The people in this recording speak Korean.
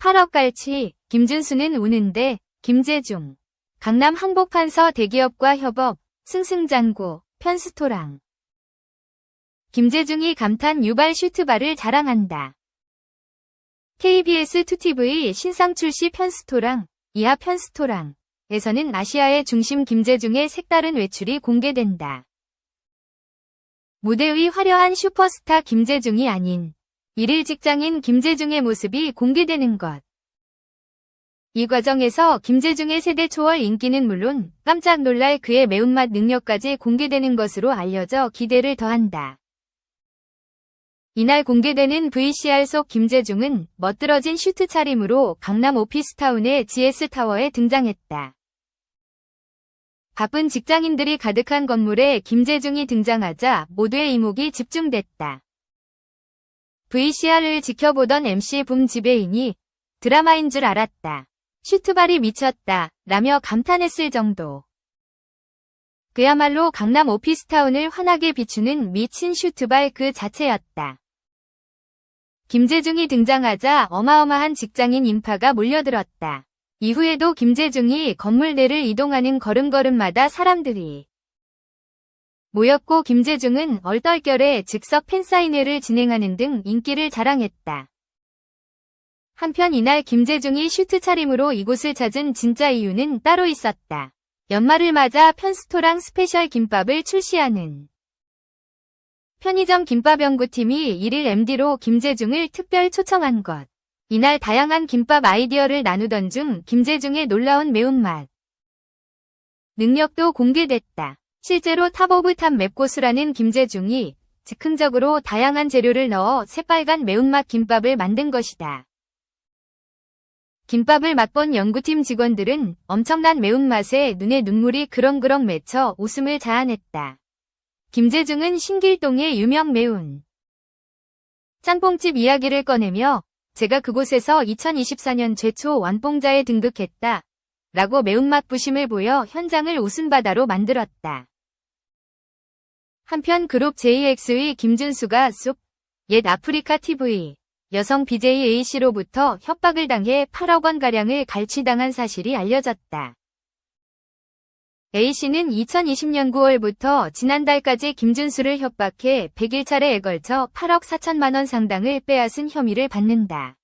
8억 갈치, 김준수는 우는데, 김재중. 강남 한복판서 대기업과 협업, 승승장구, 편스토랑. 김재중이 감탄 유발 슈트바를 자랑한다. KBS 2TV 신상 출시 편스토랑, 이하 편스토랑. 에서는 아시아의 중심 김재중의 색다른 외출이 공개된다. 무대 위 화려한 슈퍼스타 김재중이 아닌 일일 직장인 김재중의 모습이 공개되는 것. 이 과정에서 김재중의 세대 초월 인기는 물론 깜짝 놀랄 그의 매운맛 능력까지 공개되는 것으로 알려져 기대를 더한다. 이날 공개되는 VCR 속 김재중은 멋들어진 슈트 차림으로 강남 오피스타운의 GS타워에 등장했다. 바쁜 직장인들이 가득한 건물에 김재중이 등장하자 모두의 이목이 집중됐다. VCR을 지켜보던 MC 붐 지배인이 드라마인 줄 알았다. 슈트발이 미쳤다. 라며 감탄했을 정도. 그야말로 강남 오피스타운을 환하게 비추는 미친 슈트발 그 자체였다. 김재중이 등장하자 어마어마한 직장인 인파가 몰려들었다. 이후에도 김재중이 건물 내를 이동하는 걸음걸음마다 사람들이 모였고 김재중은 얼떨결에 즉석 팬사인회를 진행하는 등 인기를 자랑했다. 한편 이날 김재중이 슈트 차림으로 이곳을 찾은 진짜 이유는 따로 있었다. 연말을 맞아 편스토랑 스페셜 김밥을 출시하는 편의점 김밥 연구팀이 1일 MD로 김재중을 특별 초청한 것. 이날 다양한 김밥 아이디어를 나누던 중 김재중의 놀라운 매운맛 능력도 공개됐다. 실제로 탑 오브 탑 맵고수라는 김재중이 즉흥적으로 다양한 재료를 넣어 새빨간 매운맛 김밥을 만든 것이다. 김밥을 맛본 연구팀 직원들은 엄청난 매운맛에 눈에 눈물이 그렁그렁 맺혀 웃음을 자아냈다. 김재중은 신길동의 유명 매운 짬뽕집 이야기를 꺼내며 제가 그곳에서 2024년 최초 완뽕자에 등극했다. 라고 매운맛 부심을 보여 현장을 웃음바다로 만들었다. 한편 그룹 JX의 김준수가 쑥, 옛 아프리카 TV, 여성 BJ A씨로부터 협박을 당해 8억 원가량을 갈취당한 사실이 알려졌다. A씨는 2020년 9월부터 지난달까지 김준수를 협박해 100일차례에 걸쳐 8억 4천만 원 상당을 빼앗은 혐의를 받는다.